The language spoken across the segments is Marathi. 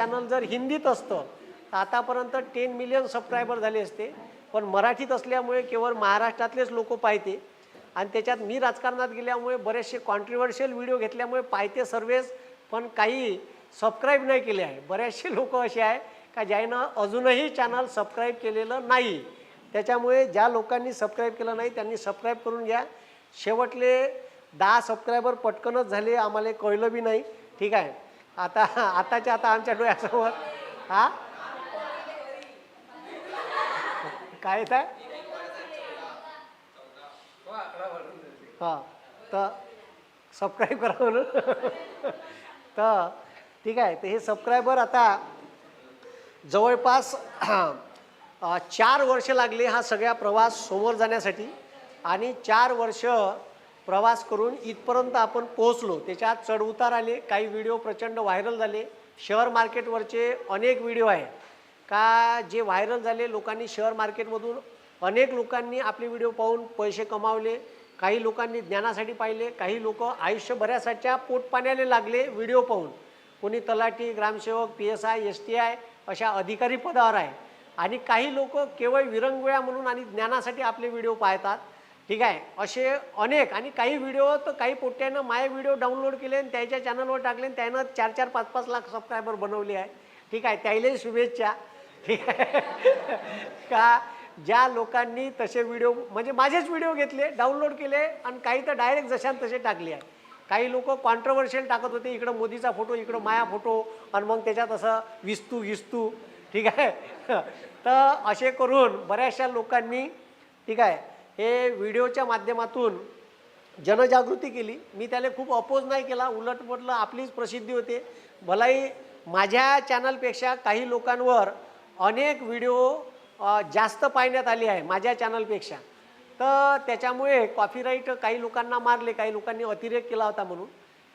चॅनल जर हिंदीत असतं तर आतापर्यंत टेन मिलियन सबस्क्रायबर झाले असते. पण मराठीत असल्यामुळे केवळ महाराष्ट्रातलेच लोक पाहते. आणि त्याच्यात मी राजकारणात गेल्यामुळे बरेचसे कॉन्ट्रीवर्शियल व्हिडिओ घेतल्यामुळे पाहते सर्वेच पण काही सबस्क्राईब नाही केले आहे. बरेचसे लोक असे आहे का ज्यानं अजूनही चॅनल सबस्क्राईब केलेलं नाही. त्याच्यामुळे ज्या लोकांनी सबस्क्राईब केलं नाही त्यांनी सबस्क्राईब करून घ्या. शेवटले दहा सबस्क्रायबर पटकनच झाले आम्हाला कळलं बी नाही. ठीक आहे? आता आताच्या आता आमच्या डोळ्यासमोर हा? काय येत आहे? हां तर सबस्क्राईब करा म्हणून. तर ठीक आहे तर हे सबस्क्रायबर आता जवळपास चार वर्ष लागले हा सगळा प्रवास समोर जाण्यासाठी आणि चार वर्ष प्रवास करून इथपर्यंत आपण पोहोचलो. त्याच्यात चढउतार आले काही व्हिडिओ प्रचंड व्हायरल झाले. शेअर मार्केटवरचे अनेक व्हिडिओ आहे का जे व्हायरल झाले लोकांनी शेअर मार्केटमधून अनेक लोकांनी आपले व्हिडिओ पाहून पैसे कमावले. काही लोकांनी ज्ञानासाठी पाहिले काही लोक आयुष्यभरासाठीच्या पोटपाण्याला लागले व्हिडिओ पाहून. कोणी तलाठी ग्रामसेवक P S I S T I अशा अधिकारी पदावर आहे. आणि काही लोक केवळ विरंगुळ्या म्हणून आणि ज्ञानासाठी आपले व्हिडिओ पाहतात. ठीक आहे. असे अनेक आणि काही व्हिडिओ तर काही पोट्यानं माय व्हिडिओ डाउनलोड केले आणि त्याच्या चॅनलवर टाकले आणि त्यानं चार चार पाच पाच लाख सबस्क्रायबर बनवले आहे. ठीक आहे. त्यालाही शुभेच्छा. ठीक आहे. का ज्या लोकांनी तसे व्हिडिओ म्हणजे माझेच व्हिडिओ घेतले डाउनलोड केले आणि काही तर डायरेक्ट जशान तसे टाकले आहे. काही लोक कॉन्ट्रोवर्शियल टाकत होते. इकडं मोदीचा फोटो इकडं माया फोटो आणि मग त्याच्यात असं विस्तू विस्तू ठीक आहे. तर असे करून बऱ्याचशा लोकांनी ठीक आहे हे व्हिडिओच्या माध्यमातून जनजागृती केली. मी त्याला खूप अपोज नाही केला. उलट म्हटलं आपलीच प्रसिद्धी होते. भलाही माझ्या चॅनलपेक्षा काही लोकांवर अनेक व्हिडिओ जास्त पाहण्यात आले आहे माझ्या चॅनलपेक्षा तर त्याच्यामुळे कॉपीराईट काही लोकांना मारले काही लोकांनी अतिरेक केला होता म्हणून.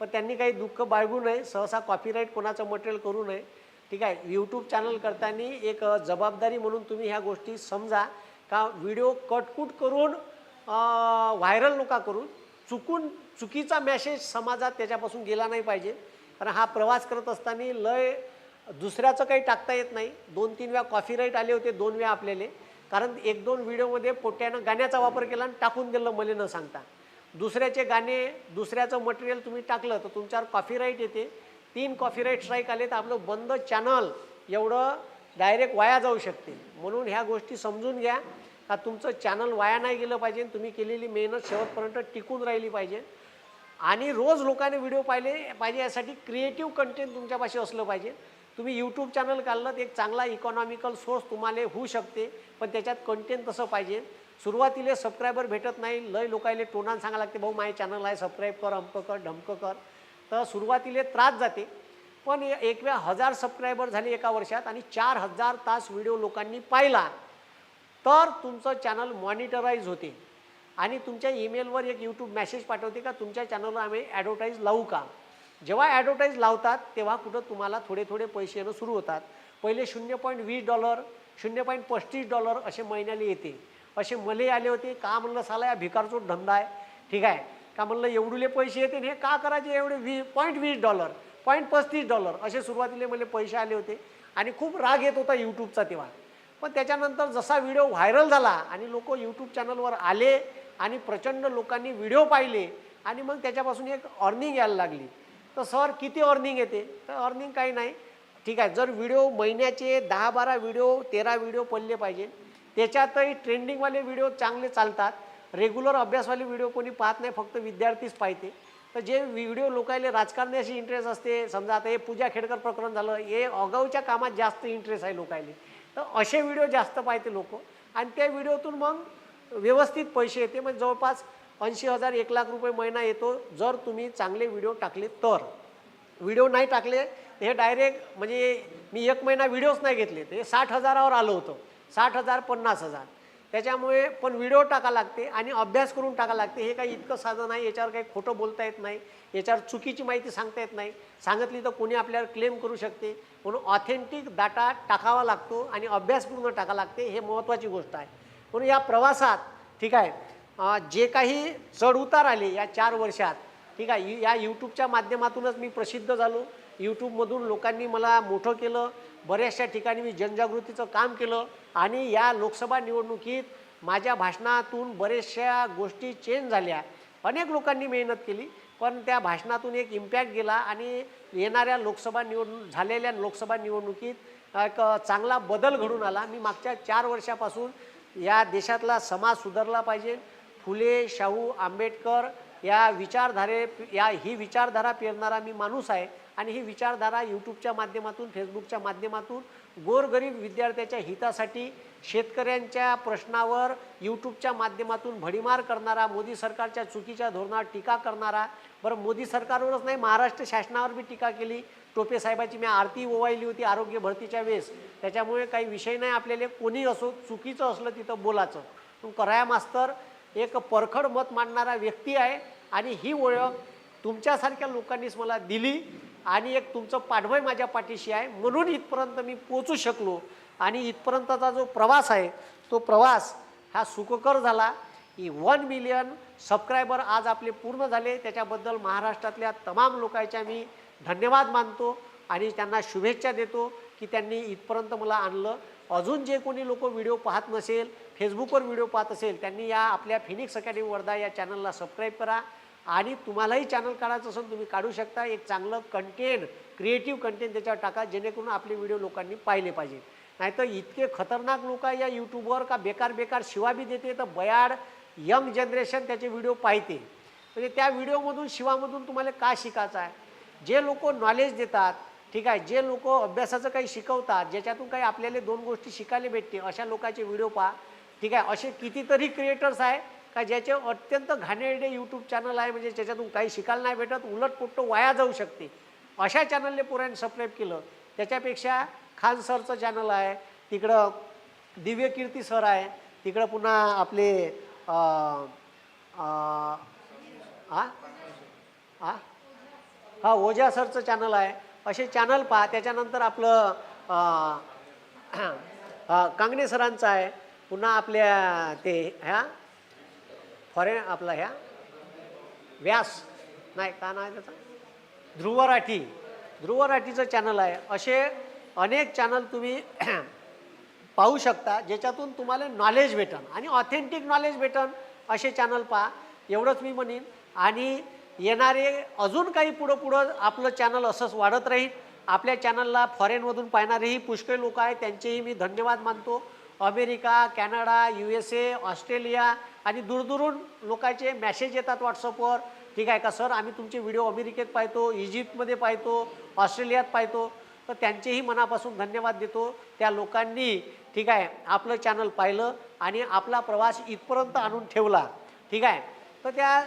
पण त्यांनी काही दुःख बाळगू नये. सहसा कॉपीराईट कोणाचं मटेरियल करू नये. ठीक आहे? यूट्यूब चॅनल करताना एक जबाबदारी म्हणून तुम्ही ह्या गोष्टी समजा. का व्हिडिओ कटकूट करून व्हायरल नका करून चुकून चुकीचा मेसेज समाजात त्याच्यापासून गेला नाही पाहिजे. कारण हा प्रवास करत असताना लय दुसऱ्याचं काही टाकता येत नाही. दोन तीन वेळा कॉफीराईट आले होते दोन वेळा आपल्याला. कारण एक दोन व्हिडिओमध्ये पोट्यानं गाण्याचा वापर केला आणि टाकून दिलं मला न सांगता. दुसऱ्याचे गाणे दुसऱ्याचं मटेरियल तुम्ही टाकलं तर तुमच्यावर कॉफीराईट येते. तीन कॉफीराईट स्ट्राईक आले तर आपलं बंद चॅनल एवढं डायरेक्ट वाया जाऊ शकते. म्हणून ह्या गोष्टी समजून घ्या. का तुमचं चॅनल वाया नाही गेलं पाहिजे तुम्ही केलेली मेहनत शेवटपर्यंत टिकून राहिली पाहिजे. आणि रोज लोकांनी व्हिडिओ पाहिले पाहिजे यासाठी क्रिएटिव्ह कंटेंट तुमच्यापाशी असलं पाहिजे. तुम्ही यूट्यूब चॅनल काढलं तर एक चांगला इकॉनॉमिकल सोर्स तुम्हाला होऊ शकते. पण त्याच्यात कंटेंट तसं पाहिजे. सुरुवातीला सबस्क्रायबर भेटत नाही. लय लोकायले टोनान सांगायला लागते भाऊ माझे चॅनल आहे सबस्क्राईब कर अमकं कर ढमकं कर. तर सुरुवातीला त्रास जाते. पण एकव्या एक वेळा हजार सबस्क्रायबर झाले एका वर्षात आणि चार हजार तास व्हिडिओ लोकांनी पाहिला. तर तुमचं चॅनल मॉनिटराईज होते. आणि तुमच्या ईमेलवर एक यूट्यूब मेसेज पाठवते का तुमच्या चॅनलवर आम्ही ॲडव्हर्टाईज लावू का? जेव्हा ॲडव्हर्टाईज लावतात तेव्हा कुठं तुम्हाला थोडे थोडे पैसे येणं सुरू होतात. पहिले शून्य पॉईंट वीस डॉलर शून्य पॉईंट पस्तीस डॉलर असे महिन्याला येते. असे मले आले होते का म्हणलं साला या भिकारचो धंदा आहे? ठीक आहे. का म्हणलं एवढुले पैसे येते हे का करायचे एवढे वी पॉईंट वीस डॉलर पॉईंट पस्तीस डॉलर. असे सुरुवातीला मला पैसे आले होते. आणि खूप राग येत होता यूट्यूबचा तेव्हा. पण त्याच्यानंतर जसा व्हिडिओ व्हायरल झाला आणि लोक यूट्यूब चॅनलवर आले आणि प्रचंड लोकांनी व्हिडिओ पाहिले आणि मग त्याच्यापासून एक अर्निंग यायला लागली. तर सर किती अर्निंग येते? तर अर्निंग काही नाही. ठीक आहे जर व्हिडिओ महिन्याचे दहा बारा व्हिडिओ तेरा व्हिडिओ पडले पाहिजे. त्याच्यातही ट्रेंडिंगवाले व्हिडिओ चांगले चालतात. रेग्युलर अभ्यासवाले व्हिडिओ कोणी पाहत नाही फक्त विद्यार्थीच पाहते. तर जे व्हिडिओ लोकायले राजकारण्याशी इंटरेस्ट असते समजा आता हे पूजा खेडकर प्रकरण झालं हे अगाऊच्या कामात जास्त इंटरेस्ट आहे लोकायले. तर असे व्हिडिओ जास्त पाहते लोक. आणि त्या व्हिडिओतून मग व्यवस्थित पैसे येते. म्हणजे जवळपास ऐंशी हजार एक लाख रुपये महिना येतो जर तुम्ही चांगले व्हिडिओ टाकले तर. व्हिडिओ नाही टाकले हे डायरेक्ट म्हणजे मी एक महिना व्हिडिओच नाही घेतले. तर हे साठ हजारावर आलं होतं. साठ हजार पन्नास हजार. त्याच्यामुळे पण व्हिडिओ टाका लागते आणि अभ्यास करून टाका लागते. हे काही इतकं साधं नाही याच्यावर काही खोटं बोलता येत नाही याच्यावर चुकीची माहिती सांगता येत नाही. सांगितली तर कोणी आपल्यावर क्लेम करू शकते. म्हणून ऑथेंटिक डाटा टाकावा लागतो आणि अभ्यासपूर्ण टाका लागते हे महत्त्वाची गोष्ट आहे. म्हणून या प्रवासात ठीक आहे जे काही चढउतार आले या चार वर्षात ठीक आहे या यूट्यूबच्या माध्यमातूनच मी प्रसिद्ध झालो. यूट्यूबमधून लोकांनी मला मोठं केलं. बऱ्याचशा ठिकाणी मी जनजागृतीचं काम केलं आणि या लोकसभा निवडणुकीत माझ्या भाषणातून बऱ्याचशा गोष्टी चेंज झाल्या. अनेक लोकांनी मेहनत केली पण त्या भाषणातून एक इम्पॅक्ट गेला आणि येणाऱ्या लोकसभा निवडणूक झालेल्या लोकसभा निवडणुकीत एक चांगला बदल घडून आला. मी मागच्या चार वर्षापासून या देशातला समाज सुधारला पाहिजे. फुले शाहू आंबेडकर या विचारधारे या ही विचारधारा पेरणारा मी माणूस आहे. आणि ही विचारधारा यूट्यूबच्या माध्यमातून फेसबुकच्या माध्यमातून गोरगरीब विद्यार्थ्याच्या हितासाठी शेतकऱ्यांच्या प्रश्नावर यूट्यूबच्या माध्यमातून भडीमार करणारा मोदी सरकारच्या चुकीच्या धोरणावर टीका करणारा बरं मोदी सरकारवरच नाही महाराष्ट्र शासनावर बी टीका केली. टोपे साहेबाची मी आरती ओवाळली होती आरोग्य भरतीच्या वेळेस. त्याच्यामुळे काही विषय नाही आपल्याला कोणी असो चुकीचं असलं तिथं बोलायचं. पण कराया मास्तर एक परखड मत मांडणारा व्यक्ती आहे आणि ही ओळख तुमच्यासारख्या लोकांनीच मला दिली. आणि एक तुमचं पाठबळ माझ्या पाठीशी आहे. म्हणून इथपर्यंत मी पोचू शकलो. आणि इथपर्यंतचा जो प्रवास आहे तो प्रवास हा सुखकर झाला. की वन मिलियन सबस्क्रायबर आज आपले पूर्ण झाले. त्याच्याबद्दल महाराष्ट्रातल्या तमाम लोकांच्या मी धन्यवाद मानतो आणि त्यांना शुभेच्छा देतो की त्यांनी इथपर्यंत मला आणलं. अजून जे कोणी लोक व्हिडिओ पाहत नसेल फेसबुकवर व्हिडिओ पाहत असेल त्यांनी या आपल्या फिनिक्स अकॅडमी वर्धा या चॅनलला सबस्क्राईब करा. आणि तुम्हालाही चॅनल काढायचं असेल तुम्ही काढू शकता. एक चांगलं कंटेंट क्रिएटिव्ह कंटेंट त्याच्यावर टाका जेणेकरून आपले व्हिडिओ लोकांनी पाहिले पाहिजे. नाहीतर इतके खतरनाक लोक या यूट्यूबवर का बेकार बेकार शिवा बी देते तर बयाड यंग जनरेशन त्याचे व्हिडिओ पाहते. म्हणजे त्या व्हिडिओमधून शिवामधून तुम्हाला का शिकायचं आहे? जे लोक नॉलेज देतात ठीक आहे जे लोक अभ्यासाचं काही शिकवतात ज्याच्यातून काही आपल्याला दोन गोष्टी शिकायला भेटते अशा लोकांचे व्हिडिओ पहा. ठीक आहे असे कितीतरी क्रिएटर्स आहे का ज्याचे अत्यंत घाणेरडे यूट्यूब चॅनल आहे म्हणजे ज्याच्यातून काही शिकायला नाही भेटत उलट पुट्ट वाया जाऊ शकते. अशा चॅनलने पोरांनी सबस्क्राईब केलं. त्याच्यापेक्षा खान सरचं चॅनल आहे तिकडं दिव्य कीर्ती सर आहे तिकडं पुन्हा आपले आ आ हा ओझा सरचं चॅनल आहे. असे चॅनल पहा त्याच्यानंतर आपलं कांगणे सरांचं आहे पुन्हा आपल्या ते ह्या फॉरेन आपला ह्या व्यास. नाही का नाव आहे ध्रुवराठी ध्रुव राठीचं चॅनल आहे. असे अनेक चॅनल तुम्ही पाहू शकता ज्याच्यातून तुम्हाला नॉलेज भेटन. आणि ऑथेंटिक नॉलेज भेटन असे चॅनल पहा. एवढंच मी म्हणेन. आणि येणारे अजून काही पुढं पुढं आपलं चॅनल असंच वाढत राहील. आपल्या चॅनलला फॉरेनमधून पाहणारेही पुष्कळ लोक आहेत. त्यांचेही मी धन्यवाद मानतो. America Canada U S A Australia आणि दूरदूरून लोकांचे मॅसेज येतात व्हॉट्सअपवर ठीक आहे का सर? आम्ही तुमचे व्हिडिओ अमेरिकेत पाहतो इजिप्तमध्ये पाहतो ऑस्ट्रेलियात पाहतो. तर त्यांचेही मनापासून धन्यवाद देतो. त्या लोकांनी ठीक आहे आपलं चॅनल पाहिलं आणि आपला प्रवास इथपर्यंत आणून ठेवला. ठीक आहे? तर त्या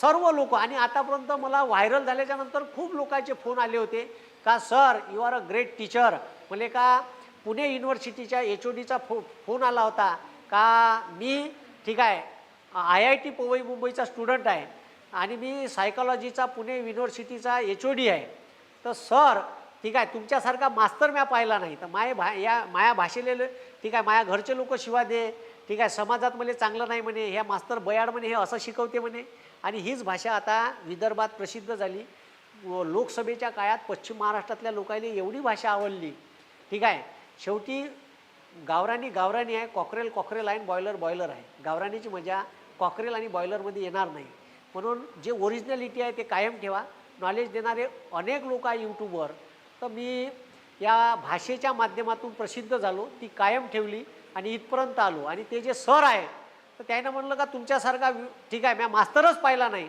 सर्व लोक आणि आतापर्यंत मला व्हायरल झाल्याच्यानंतर खूप लोकांचे फोन आले होते का sir you are a great teacher म्हणजे का पुणे युनिव्हर्सिटीच्या एच ओ डीचा फो फोन आला होता. का मी ठीक आहे आय आय टी पवई मुंबईचा स्टुडंट आहे आणि मी सायकॉलॉजीचा पुणे युनिव्हर्सिटीचा एच ओ डी आहे. तर सर ठीक आहे तुमच्यासारखा मास्तर म्या पाहिला नाही. तर माय भा या माया भाषेले ठीक आहे माया घरचे लोक शिवा दे. ठीक आहे समाजात मला चांगलं नाही म्हणे ह्या मास्तर बयाड म्हणे हे असं शिकवते म्हणे. आणि हीच भाषा आता विदर्भात प्रसिद्ध झाली. लोकसभेच्या काळात पश्चिम महाराष्ट्रातल्या लोकांनी एवढी भाषा आवडली. ठीक आहे शेवटी गावरानी गावरानी आहे कॉकरेल कॉकरेल आहे बॉयलर बॉयलर आहे. गावरानीची मजा कॉकरेल आणि बॉयलरमध्ये येणार नाही. म्हणून जे ओरिजिनॅलिटी आहे ते कायम ठेवा. नॉलेज देणारे अनेक लोक आहे यूट्यूबवर तर मी या भाषेच्या माध्यमातून प्रसिद्ध झालो ती कायम ठेवली आणि इथपर्यंत आलो. आणि ते जे सर आहे तर त्यानं म्हणलं का तुमच्यासारखा ठीक आहे म्या मास्तरच पाहिला नाही.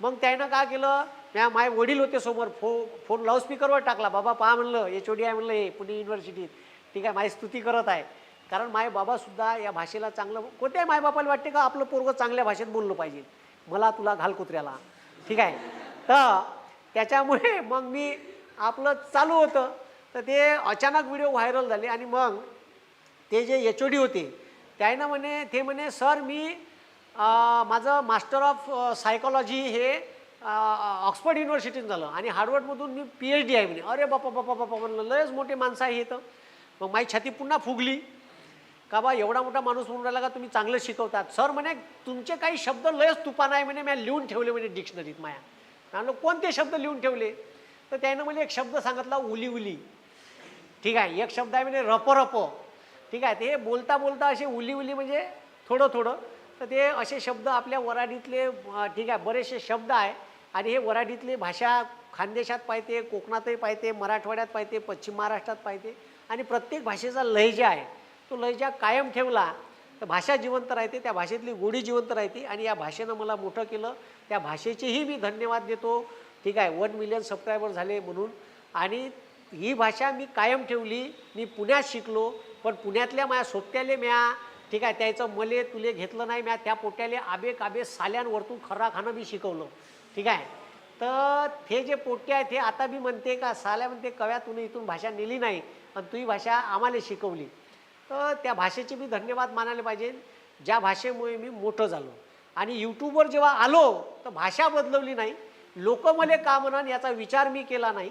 मग त्यानं का केलं म्या माय वडील होते समोर फो फोन लाऊडस्पीकरवर टाकला. बाबा पहा म्हणलं एच ओ डी आहे म्हणलं हे पुणे युनिव्हर्सिटीत ठीक आहे माझी स्तुती करत आहे. कारण माय बाबासुद्धा या भाषेला चांगलं कोणत्याही मायबापाला वाटते का आपलं पोरगं चांगल्या भाषेत बोललं पाहिजे? मला तुला घाल कुत्र्याला. ठीक आहे? तर त्याच्यामुळे मग मी आपलं चालू होतं. तर ते अचानक व्हिडिओ व्हायरल झाले आणि मग ते जे एच ओ डी होते त्यानं म्हणे ते म्हणे सर मी माझं मास्टर ऑफ सायकॉलॉजी हे ऑक्सफर्ड युनिव्हर्सिटीत झालं आणि हार्वर्डमधून मी पी एच डी आहे म्हणे. अरे बापा बापा बापा म्हणलं लयच मोठे माणसं आहे इथं मग माझी छाती पुन्हा फुगली. का बा एवढा मोठा माणूस म्हणून राहिला का तुम्ही चांगलं शिकवतात? सर म्हणे तुमचे काही शब्द लयच तुफान आहे म्हणे मी लिहून ठेवले म्हणे डिक्शनरीत माया. म्हणलं कोणते शब्द लिहून ठेवले? तर त्यानं मला एक शब्द सांगितला उली उली ठीक आहे एक शब्द आहे म्हणजे रप रप ठीक आहे ते बोलता बोलता असे उली उली म्हणजे थोडं थोडं तर ते असे शब्द आपल्या वराडीतले ठीक आहे बरेचसे शब्द आहे. आणि हे वराडीतली भाषा खानदेशात पाहिजे कोकणातही पाहिजे मराठवाड्यात पाहिजे पश्चिम महाराष्ट्रात पाहिजे आणि प्रत्येक भाषेचा लहजा आहे. तो लहजा कायम ठेवला तर भाषा जिवंत राहते त्या भाषेतली गोडी जिवंत राहते आणि या भाषेनं मला मोठं केलं. त्या भाषेचेही मी धन्यवाद देतो. ठीक आहे वन मिलियन सबस्क्रायबर झाले म्हणून. आणि ही भाषा मी कायम ठेवली. मी पुण्यात शिकलो पण पुण्यातल्या माझ्या सोबत्याले म्या ठीक आहे त्याचं मले तुले घेतलं नाही म्या त्या पोट्याले आबे काबे साल्यांवरतून खरा खाणं मी शिकवलं. ठीक आहे तर हे जे पोट्टे आहेत हे आता मी म्हणते का साल्या म्हणते कव्या तुने इथून भाषा नेली नाही. आणि तू ही भाषा आम्हाला शिकवली. तर त्या भाषेचे मी धन्यवाद मानायला पाहिजे. ज्या भाषेमुळे मी मोठं झालो. आणि यूट्यूबवर जेव्हा आलो तर भाषा बदलवली नाही. लोक मला का म्हणान याचा विचार मी केला नाही.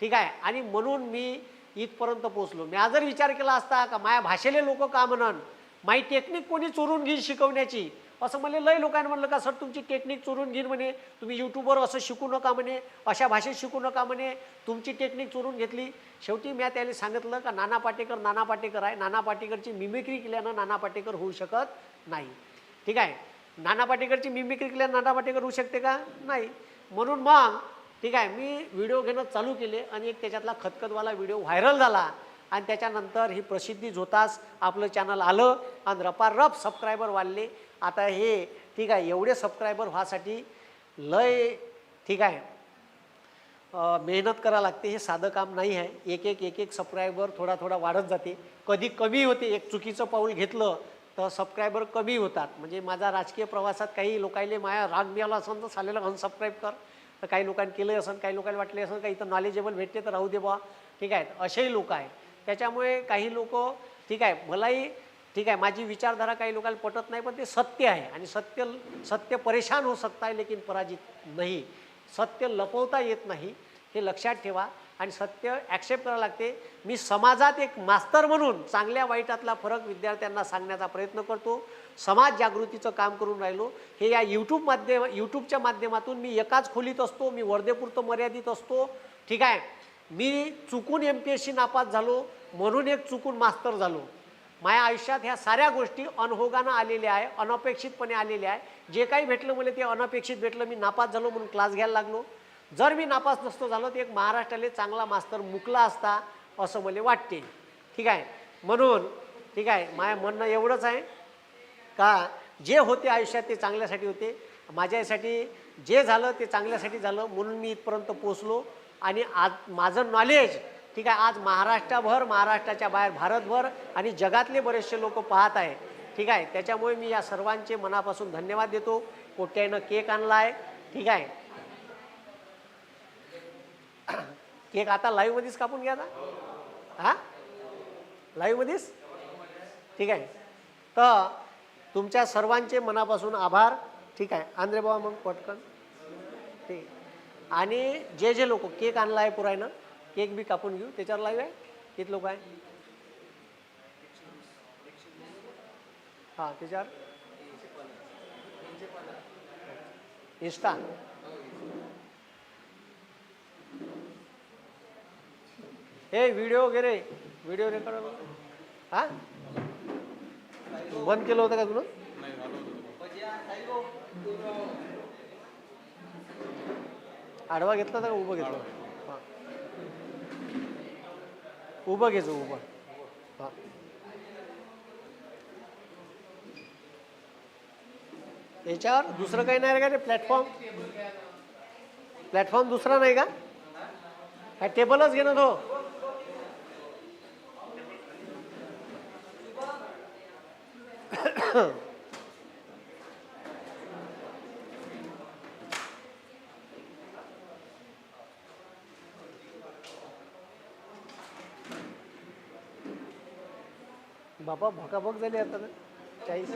ठीक आहे? आणि म्हणून मी इथपर्यंत पोचलो मी आज जर विचार केला असता का माझ्या भाषेले लोक का म्हणन? माही टेक्निक कोणी चोरून घेईन शिकवण्याची? असं मला लय लोकांनी म्हणलं का सर तुमची टेक्निक चोरून घेईन म्हणे. तुम्ही यूट्यूबवर असं शिकू नका म्हणे. अशा भाषेत शिकू नका म्हणे. तुमची टेक्निक चोरून घेतली. शेवटी मी त्याला सांगितलं का नाना पाटेकर नाना पाटेकर आहे. नाना पाटेकरची मिमिक्री केल्यानं नाना पाटेकर होऊ शकत नाही. ठीक आहे? नाना पाटेकरची मिमिक्री केल्यानं नाना पाटेकर होऊ शकते का? नाही. म्हणून मग ठीक आहे मी व्हिडिओ घेणं चालू केले आणि एक त्याच्यातला खतखतवाला व्हिडिओ व्हायरल झाला. आणि त्याच्यानंतर ही प्रसिद्धी होताच आपलं चॅनल आलं. आणि रपारप सबस्क्रायबर वाढले. आता हे ठीक आहे एवढे सबस्क्रायबर व्हासाठी लय ठीक आहे. मेहनत करावं लागते हे साधं काम नाही आहे. एक एक एक एक सबस्क्रायबर थोडा थोडा वाढत जाते. कधी कमी होते एक चुकीचं पाऊल घेतलं तर सबस्क्रायबर कमी होतात. म्हणजे माझा राजकीय प्रवासात काही लोकांले माया राग मिळाला असेल तर सालेला अनसबस्क्राईब कर. तर काही लोकांनी केलं असेल काही लोकांना वाटले असेल काही इथं नॉलेजेबल भेटते तर राहू दे बा ठीक आहे असेही लोक आहे त्याच्यामुळे काही लोक ठीक आहे मलाही ठीक आहे माझी विचारधारा काही लोकांना पटत नाही पण ते सत्य आहे. आणि सत्य सत्य परेशान होऊ सकता है लेकिन पराजित नाही. सत्य लपवता येत नाही हे लक्षात ठेवा. आणि सत्य ॲक्सेप्ट करावं लागते. मी समाजात एक मास्तर म्हणून चांगल्या वाईटातला फरक विद्यार्थ्यांना सांगण्याचा प्रयत्न करतो. समाज जागृतीचं काम करून राहिलो. हे या यूट्यूब माध्यम यूट्यूबच्या माध्यमातून मी एकाच खोलीत असतो मी वर्धेपुरतं मर्यादित असतो. ठीक आहे मी चुकून एम पी एस सी नापास झालो म्हणून एक चुकून मास्तर झालो. माझ्या आयुष्यात ह्या साऱ्या गोष्टी अनहोगानं आलेल्या आहे अनपेक्षितपणे आलेल्या आहे. जे काही भेटलं मला ते अनपेक्षित भेटलं मी नापास झालो म्हणून क्लास घ्यायला लागलो. जर मी नापास नसतो झालो तर एक महाराष्ट्राला चांगला मास्तर मुकला असता असं मला वाटते. ठीक आहे? म्हणून ठीक आहे माझ्या म्हणणं एवढंच आहे. का जे होते आयुष्यात ते चांगल्यासाठी होते. माझ्यासाठी जे झालं ते चांगल्यासाठी झालं म्हणून मी इथपर्यंत पोचलो आणि आज माझं नॉलेज ठीक आहे आज महाराष्ट्राभर महाराष्ट्राच्या बाहेर भारतभर आणि जगातले बरेचसे लोक पाहत आहे. ठीक आहे त्याच्यामुळे मी या सर्वांचे मनापासून धन्यवाद देतो. कोट्यानं केक आणला आहे ठीक आहे. केक आता लाईव्हमध्येच कापून घ्या ना हां? लाईव्हमध्येच ठीक आहे. तर तुमच्या सर्वांचे मनापासून आभार. ठीक आहे आंध्रे बाबा मग पटकन. ठीक. आणि जे जे लोक केक आणला आहे पुरायनं केक बी कापून घेऊ. त्याच्यावर लाईव्ह आहे किती लोक आहे. हां त्याच्यावर. इंस्टा हे व्हिडिओ वगैरे. व्हिडिओ रेकॉर्ड हां? बंद केलं होतं का तुला? आडवा घेतला होता का उभं घेतलं उभं घ्यायचं उभं. हां. याच्यावर दुसरं काही नाही रे का रे प्लॅटफॉर्म प्लॅटफॉर्म दुसरा नाही का? काय टेबलच घे ना तो. बाबा भकाभक झाली आता. ना चाळीस.